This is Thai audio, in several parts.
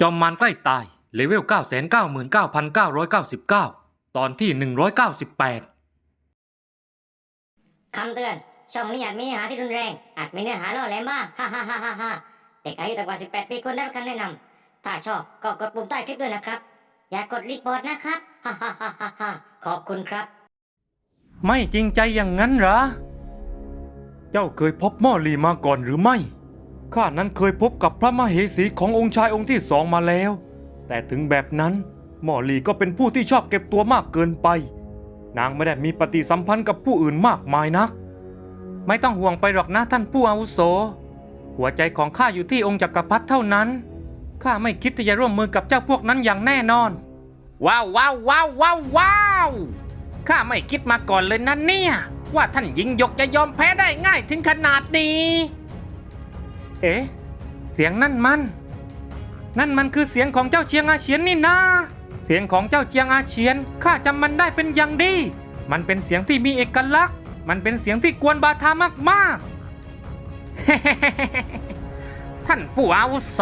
จอมมารใกล้ตาย เลเวล 999,999 ตอนที่ 198 คำเตือน ช่องนี้อาจมีเนื้อหาที่รุนแรง อาจมีเนื้อหาล่อแหลมบ้างฮ่าฮ่าฮ่าฮ่าฮ่าเด็กอายุต่ำกว่า 18 ปีควรได้รับคำแนะนำ ถ้าชอบก็กดปุ่มใต้คลิปด้วยนะครับ อย่ากดรีพอร์ตนะครับ ฮ่าฮ่าฮ่าฮ่าฮ่าขอบคุณครับ ไม่จริงใจอย่างนั้นเหรอ เจ้าเคยพบหม่อลีมาก่อนหรือไม่ ข้านั้นเคยพบกับพระมเหสีขององค์ชายองค์ที่สองมาแล้ว แต่ถึงแบบนั้นหม่อลีก็เป็นผู้ที่ชอบเก็บตัวมากเกินไป นางไม่ได้มีปฏิสัมพันธ์กับผู้อื่นมากมายนัก ไม่ต้องห่วงไปหรอกนะท่านผู้อาวุโส หัวใจของข้าอยู่ที่องค์จักรพรรดิเท่านั้น ข้าไม่คิดที่จะร่วมมือกับเจ้าพวกนั้นอย่างแน่นอน ว้าวว้าวว้าวว้าวว้าวข้าไม่คิดมาก่อนเลยนะเนี่ย ว่าท่านหญิงยกจะยอมแพ้ได้ง่ายถึงขนาดนี้ เอ๊ะ เสียงนั่นมัน นั่นมันคือเสียงของเจ้าเชียงอาเฉียนนี่นะเสียงของเจ้าเชียงอาเฉียนข้าจำมันได้เป็นอย่างดี มันเป็นเสียงที่มีเอกลักษณ์ มันเป็นเสียงที่กวนบาทามากๆ ท่านผู้อาวุโส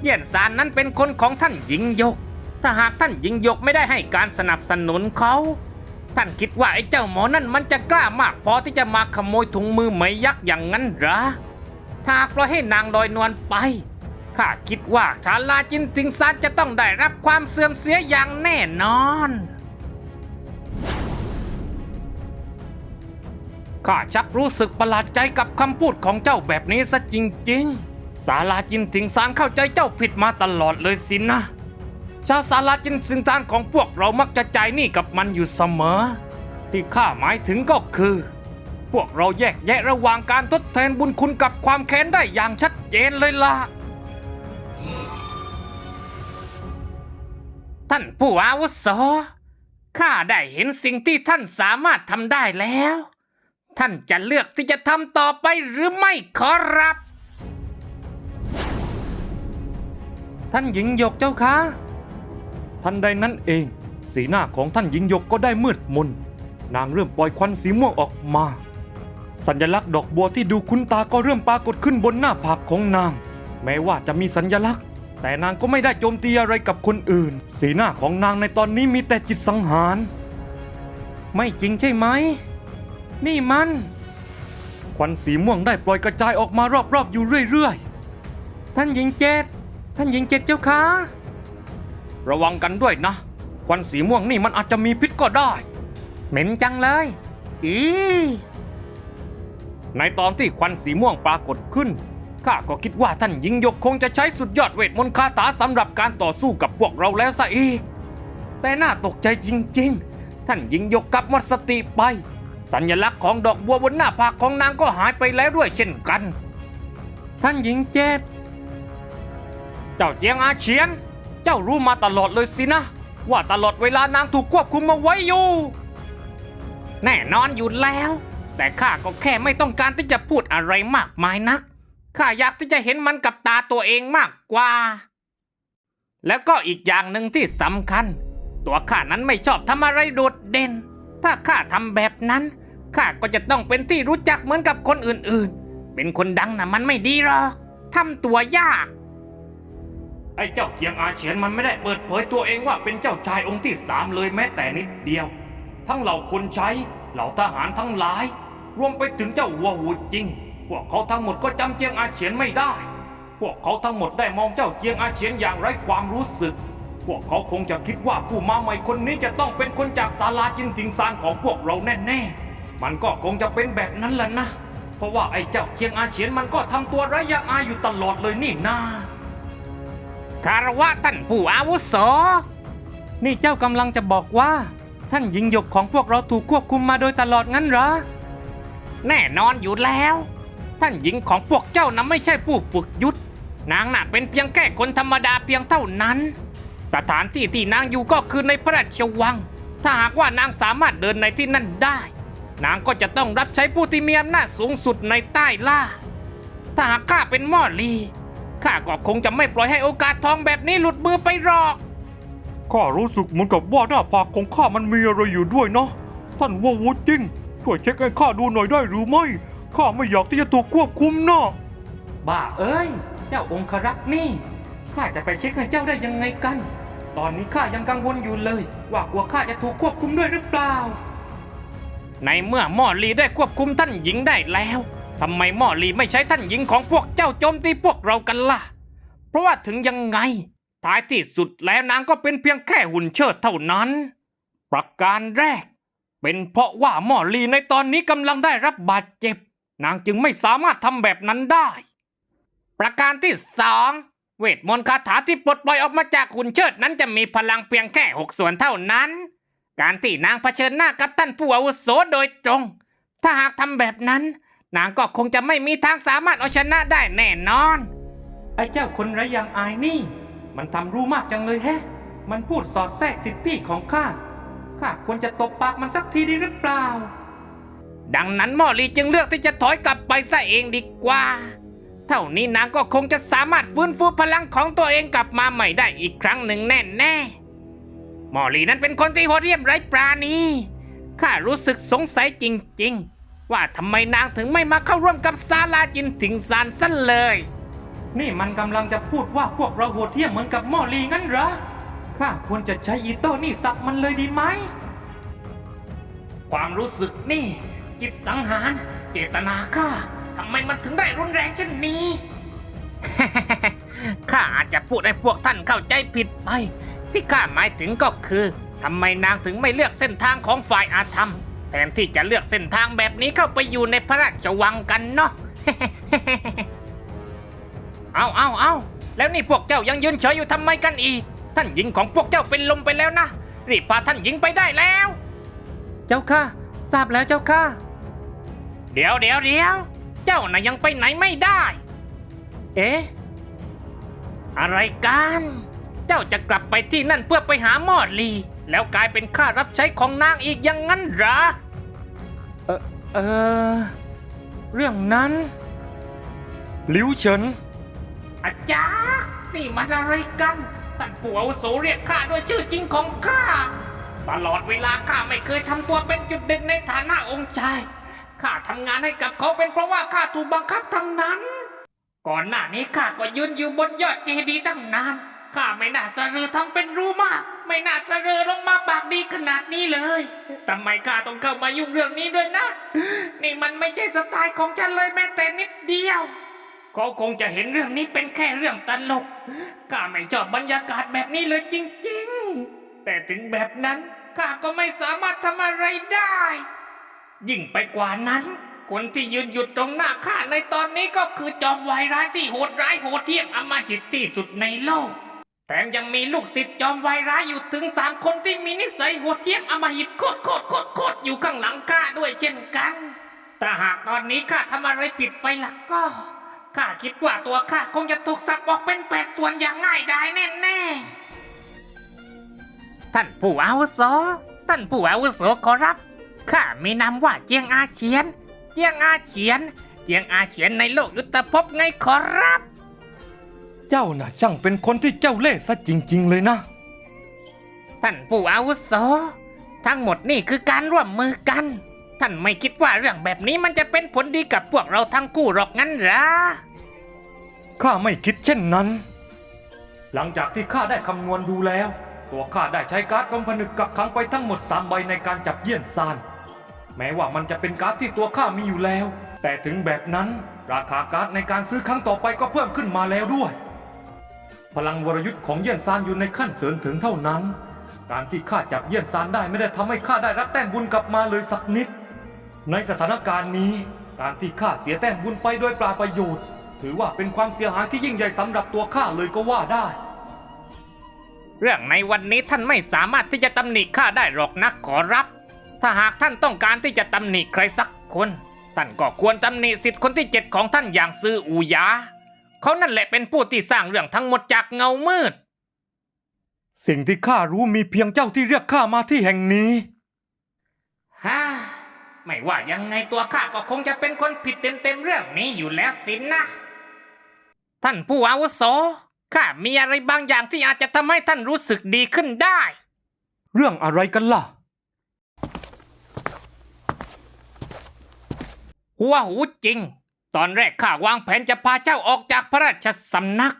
เยี่ยนซานนั้นเป็นคนของท่านหญิงหยก ถ้าหากท่านหญิงหยกไม่ได้ให้การสนับสนุนเขา ท่านคิดว่าไอ้เจ้าหมอนั่นมันจะกล้ามากพอที่จะมาขโมยถุงมือไหมยักษ์อย่างนั้นหรอ ถ้าปล่อยให้นางลอยนวลไปข้าคิดว่าชาลาจินติงซานจะต้องได้รับความเสื่อมเสียอย่างแน่นอนข้าชักรู้สึกประหลาดใจกับคำพูดของเจ้าแบบนี้ซะจริงๆ สาลาจินติงซานเข้าใจเจ้าผิดมาตลอดเลยสินะ ชาวสาลาจินสิงทานของพวกเรามักจะจ่ายหนี้กับมันอยู่เสมอ ที่ข้าหมายถึงก็คือ พวกเราแยกแยะระหว่างการทดแทนบุญคุณกับความแค้นได้อย่างชัดเจนเลยล่ะ ท่านผู้อาวุโส ข้าได้เห็นสิ่งที่ท่านสามารถทำได้แล้ว ท่านจะเลือกที่จะทำต่อไปหรือไม่ขอรับ ท่านหญิงหยกเจ้าคะทันใดนั้นเอง สีหน้าของท่านหญิงหยกก็ได้มืดมนนางเริ่มปล่อยควันสีม่วงออกมา สัญลักษณ์ดอกบัวที่ดูคุ้นตาก็เริ่มปรากฏขึ้นบนหน้าผากของนาง แม้ว่าจะมีสัญลักษณ์ แต่นางก็ไม่ได้โจมตีอะไรกับคนอื่น สีหน้าของนางในตอนนี้มีแต่จิตสังหาร ไม่จริงใช่ไหม นี่มัน ควันสีม่วงได้ปล่อยกระจายออกมารอบๆอยู่เรื่อยๆ ท่านหญิงเจดท่านหญิงเจดเจ้าคะระวังกันด้วยนะ ควันสีม่วงนี่มันอาจจะมีพิษก็ได้ เหม็นจังเลย อี ในตอนที่ควันสีม่วงปรากฏขึ้นข้าก็คิดว่าท่านหญิงยกคงจะใช้สุดยอดเวทมนต์คาถาสำหรับการต่อสู้กับพวกเราแล้วซะอีก แต่น่าตกใจจริงๆ ท่านหญิงยกกลับหมดสติไป สัญลักษณ์ของดอกบัวบนหน้าผากของนางก็หายไปแล้วด้วยเช่นกัน ท่านหญิงเจดเจ้าเจียงอาเฉียน เจ้ารู้มาตลอดเลยสินะ ว่าตลอดเวลานางถูกควบคุมมาไว้อยู่ แน่นอนอยู่แล้ว แต่ข้าก็แค่ไม่ต้องการที่จะพูดอะไรมากมายนัก ข้าอยากที่จะเห็นมันกับตาตัวเองมากกว่า แล้วก็อีกอย่างหนึ่งที่สำคัญ ตัวข้านั้นไม่ชอบทำอะไรโดดเด่น ถ้าข้าทำแบบนั้น ข้าก็จะต้องเป็นที่รู้จักเหมือนกับคนอื่นๆ เป็นคนดังนะมันไม่ดีหรอกทำตัวยาก ไอ้เจ้าเกียงอาเฉียนมันไม่ได้เปิดเผยตัวเองว่าเป็นเจ้าชายองค์ที่สามเลยแม้แต่นิดเดียว ทั้งเหล่าคนใช้เหล่าทหารทั้งหลาย รวมไปถึงเจ้าวัวหูจริง พวกเขาทั้งหมดก็จำเจียงอาเฉียนไม่ได้ พวกเขาทั้งหมดได้มองเจ้าเจียงอาเฉียนอย่างไร้ความรู้สึก พวกเขาคงจะคิดว่าผู้มาใหม่คนนี้จะต้องเป็นคนจากศาลาจินติงซานของพวกเราแน่ๆ มันก็คงจะเป็นแบบนั้นแหละนะ เพราะว่าไอ้เจ้าเชียงอาเฉียนมันก็ทำตัวไร้ยางอายอยู่ตลอดเลยนี่นาคารวะท่านผู้อาวุโส นี่เจ้ากำลังจะบอกว่า ท่านหญิงหยกของพวกเราถูกควบคุมมาโดยตลอดงั้นเหรอ แน่นอนอยู่แล้ว ท่านหญิงของพวกเจ้านั้นไม่ใช่ผู้ฝึกยุทธนางน่ะเป็นเพียงแค่คนธรรมดาเพียงเท่านั้น สถานที่ที่นางอยู่ก็คือในพระราชวัง ถ้าหากว่านางสามารถเดินในที่นั่นได้ นางก็จะต้องรับใช้ผู้ที่มีอำนาจสูงสุดในใต้ล่า ถ้าหากข้าเป็นมอลีข้าก็คงจะไม่ปล่อยให้โอกาสทองแบบนี้หลุดมือไปหรอกข้ารู้สึกเหมือนกับว่าหน้าผากของข้ามันมีอะไรอยู่ด้วยเนาะท่านว่าวูจริง ช่วยเช็คให้ข้าดูหน่อยได้หรือไม่ ข้าไม่อยากที่จะถูกควบคุมนะบ้าเอ้ย เจ้าองครักษ์นี่ ข้าจะไปเช็คให้เจ้าได้ยังไงกัน ตอนนี้ข้ายังกังวลอยู่เลย ว่ากลัวข้าจะถูกควบคุมด้วยหรือเปล่า ในเมื่อหม่อลีได้ควบคุมท่านหญิงได้แล้วทำไมหม่อลีไม่ใช้ท่านหญิงของพวกเจ้าโจมตีพวกเรากันล่ะ เพราะว่าถึงยังไง ท้ายที่สุดแล้วนางก็เป็นเพียงแค่หุ่นเชิดเท่านั้น ประการแรก เป็นเพราะว่าหมอลีในตอนนี้กำลังได้รับบาดเจ็บ นางจึงไม่สามารถทำแบบนั้นได้ ประการที่สองเวทมนต์คาถาที่ปลดปล่อยออกมาจากหุ่นเชิดนั้นจะมีพลังเพียงแค่หกส่วนเท่านั้น การที่นางเผชิญหน้ากับท่านผู้อาวุโสโดยตรง ถ้าหากทำแบบนั้น นางก็คงจะไม่มีทางสามารถเอาชนะได้แน่นอน ไอ้เจ้าคนไร้ยางอายนี่ มันทำรู้มากจังเลยแฮะ มันพูดสอดแทรกสิทธิพี่ของข้า ข้าควรจะตบปากมันสักทีดีหรือเปล่า ดังนั้นหมอลีจึงเลือกที่จะถอยกลับไปซะเองดีกว่า เท่านี้นางก็คงจะสามารถฟื้นฟูพลังของตัวเองกลับมาใหม่ได้อีกครั้งหนึ่งแน่แน่ๆหมอลีนั้นเป็นคนที่โหดเหี้ยมไร้ปราณีข้ารู้สึกสงสัยจริง ๆ ว่าทำไมนางถึงไม่มาเข้าร่วมกับซาลาจินถิงซานสั้นเลย นี่มันกำลังจะพูดว่าพวกเราโหดเหี้ยมเหมือนกับหมอลีงั้นเหรอ ข้าควรจะใช้อีโต้นี่สับมันเลยดีไหม ความรู้สึกนี่ จิตสังหาร เจตนาข้าทำไมมันถึงได้รุนแรงเช่นนี้ ข้าอาจจะพูดให้พวกท่านเข้าใจผิดไป ที่ข้าหมายถึงก็คือทำไมนางถึงไม่เลือกเส้นทางของฝ่ายอาธรรม แทนที่จะเลือกเส้นทางแบบนี้เข้าไปอยู่ในพระราชวังกันเนาะ เอาเอาเอาแล้วนี่พวกเจ้ายังยืนเฉยอยู่ทำไมกันอีก ท่านหญิงของพวกเจ้าเป็นลมไปแล้วนะรีบพาท่านหญิงไปได้แล้ว เจ้าค่ะ ทราบแล้วเจ้าค่ะ เดี๋ยวเดี๋ยวเดี๋ยวเจ้าน่ะยังไปไหนไม่ได้ เอ๊ะอะไรกัน เจ้าจะกลับไปที่นั่นเพื่อไปหาหมอดลี แล้วกลายเป็นข้ารับใช้ของนางอีกอย่างนั้นเหรอเออเออเรื่องนั้นหลิวเฉินอาจารย์นี่มันอะไรกัน ท่านปู่อาวุโสเรียกข้าด้วยชื่อจริงของข้า ตลอดเวลาข้าไม่เคยทำตัวเป็นจุดเด่นในฐานะองค์ชาย ข้าทำงานให้กับเขาเป็นเพราะว่าข้าถูกบังคับทั้งนั้น ก่อนหน้านี้ข้าก็ยืนอยู่บนยอดเจดีย์ตั้งนาน ข้าไม่น่าสะเรอทำเป็นรู้มาก ไม่น่าสะเรอลงมาปากดีขนาดนี้เลยทำไมข้าต้องเข้ามายุ่งเรื่องนี้ด้วยนะ นี่มันไม่ใช่สไตล์ของฉันเลยแม้แต่นิดเดียว เขาคงจะเห็นเรื่องนี้เป็นแค่เรื่องตลกข้าไม่ชอบบรรยากาศแบบนี้เลยจริงๆ แต่ถึงแบบนั้นข้าก็ไม่สามารถทำอะไรได้ ยิ่งไปกว่านั้น คนที่ยืนอยู่ตรงหน้าข้าในตอนนี้ก็คือจอมวายร้ายที่โหดร้ายโหดเหี้ยมอำมหิตที่สุดในโลก แถมยังมีลูกศิษย์จอมวายร้ายอยู่ถึงสามคนที่มีนิสัยโหดเหี้ยมอำมหิตโคตรโคตรโคตรโคตรอยู่ข้างหลังข้าด้วยเช่นกัน แต่หากตอนนี้ข้าทำอะไรผิดไปล่ะก็ ข้าคิดว่าตัวข้าคงจะถูกสับออกเป็นแปดส่วนอย่างง่ายดายแน่ๆ ท่านผู้อาวุโส ท่านผู้อาวุโสขอรับ ข้ามีนามว่าเจียงอาเฉียน เจียงอาเฉียน เจียงอาเฉียนในโลกยุทธภพไงขอรับ เจ้าน่ะช่างเป็นคนที่เจ้าเล่ห์ซะจริง ๆ เลยนะ ท่านผู้อาวุโส ทั้งหมดนี่คือการร่วมมือกัน ท่านไม่คิดว่าเรื่องแบบนี้มันจะเป็นผลดีกับพวกเราทั้งคู่หรอกงั้นเหรอ ข้าไม่คิดเช่นนั้น หลังจากที่ข้าได้คำนวณดูแล้ว ตัวข้าได้ใช้การ์ดกำผนึกกักขังไปทั้งหมดสามใบในการจับเยี่ยนซาน แม้ว่ามันจะเป็นการ์ดที่ตัวข้ามีอยู่แล้ว แต่ถึงแบบนั้น ราคาการ์ดในการซื้อครั้งต่อไปก็เพิ่มขึ้นมาแล้วด้วย พลังวรยุทธ์ของเยี่ยนซานอยู่ในขั้นเสริญถึงเท่านั้น การที่ข้าจับเยี่ยนซานได้ไม่ได้ทำให้ข้าได้รับแต้มบุญกลับมาเลยสักนิด ในสถานการณ์นี้ การที่ข้าเสียแต้มบุญไปโดยปราประโยชน์ ถือว่าเป็นความเสียหายที่ยิ่งใหญ่สำหรับตัวข้าเลยก็ว่าได้ เรื่องในวันนี้ท่านไม่สามารถที่จะตำหนิข้าได้หรอกนะขอรับ ถ้าหากท่านต้องการที่จะตำหนิใครสักคน ท่านก็ควรตำหนิสิทธิ์คนที่เจ็ดของท่านอย่างซืออูหยา เขานั่นแหละเป็นผู้ที่สร้างเรื่องทั้งหมดจากเงามืด สิ่งที่ข้ารู้มีเพียงเจ้าที่เรียกข้ามาที่แห่งนี้ฮ่าไม่ว่ายังไงตัวข้าก็คงจะเป็นคนผิดเต็มๆเรื่องนี้อยู่แล้วสินนะ ท่านผู้อาวุโสข้ามีอะไรบางอย่างที่อาจจะทำให้ท่านรู้สึกดีขึ้นได้ เรื่องอะไรกันล่ะ หัวหูจริง ตอนแรกข้าวางแผนจะพาเจ้าออกจากพระราชสำนัก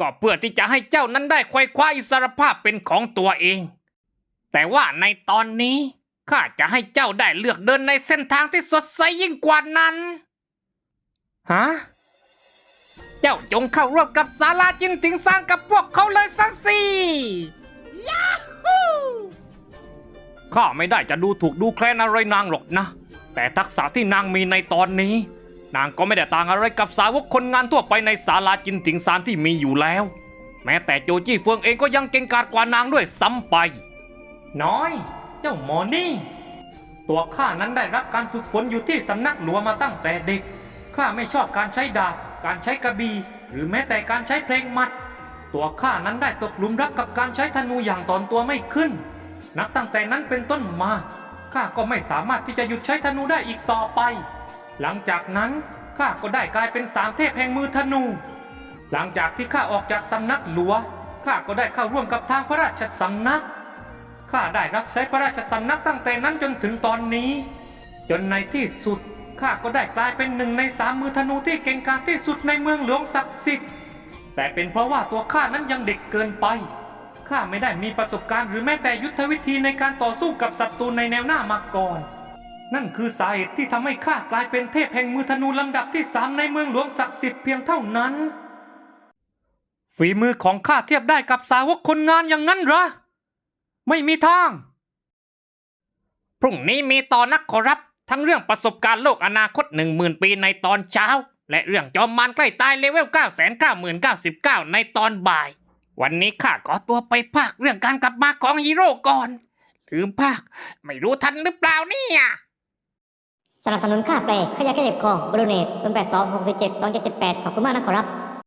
ก็เพื่อที่จะให้เจ้านั้นได้ควายคว้าอิสรภาพเป็นของตัวเอง แต่ว่าในตอนนี้ข้าจะให้เจ้าได้เลือกเดินในเส้นทางที่สดใสยิ่งกว่านั้นฮะ เจ้าจงเข้าร่วมกับศาลาจินถิงซานกับพวกเขาเลยสักสิข้าไม่ได้จะดูถูกดูแคลนอะไรนางหรอกนะ แต่ทักษะที่นางมีในตอนนี้ นางก็ไม่ได้ต่างอะไรกับสาวกคนงานทั่วไปในศาลาจินถิงซานที่มีอยู่แล้ว แม้แต่โจจี้เฟิงเองก็ยังเก่งกาจกว่านางด้วยซ้ำไป น้อย เจ้าหมอนี่ ตัวข้านั้นได้รับการฝึกฝนอยู่ที่สำนักหลวงมาตั้งแต่เด็กข้าไม่ชอบการใช้ดาบ การใช้กระบี่หรือแม้แต่การใช้เพลงมัด ตัวข้านั้นได้ตกหลุมรักกับการใช้ธนูอย่างตอนตัวไม่ขึ้น นับตั้งแต่นั้นเป็นต้นมาข้าก็ไม่สามารถที่จะหยุดใช้ธนูได้อีกต่อไป หลังจากนั้นข้าก็ได้กลายเป็นสามเทพแห่งมือธนู หลังจากที่ข้าออกจากสำนักหลวงข้าก็ได้เข้าร่วมกับทางพระราชสำนักข้าได้รับใช้พระราชสำนักตั้งแต่นั้นจนถึงตอนนี้ จนในที่สุด ข้าก็ได้กลายเป็นหนึ่งในสามมือธนูที่เก่งกาจที่สุดในเมืองหลวงศักดิ์สิทธิ์ แต่เป็นเพราะว่าตัวข้านั้นยังเด็กเกินไป ข้าไม่ได้มีประสบการณ์หรือแม้แต่ยุทธวิธีในการต่อสู้กับศัตรูในแนวหน้ามาก่อน นั่นคือสาเหตุที่ทำให้ข้ากลายเป็นเทพแห่งมือธนูลำดับที่สามในเมืองหลวงศักดิ์สิทธิ์เพียงเท่านั้น ฝีมือของข้าเทียบได้กับสาวกคนงานอย่างนั้นเหรอ ไม่มีทาง พรุ่งนี้มีตอนนักขอรับ ทั้งเรื่องประสบการณ์โลกอนาคต 1 0,000 ปีในตอนเช้า และเรื่องจอมมารใกล้ตายเลเวล 9 9 9 9 ในตอนบ่าย วันนี้ข้าขอตัวไปภาคเรื่องการกลับมาของฮีโร่ก่อน ลืมภาค ไม่รู้ทันหรือเปล่าเนี่ยสนับสนุนค่าแปลขยะแก้เจ็บคอบรูเนต0 8 2 6 4 7 2 7 7 8 ขอบคุณมากนะขอรับ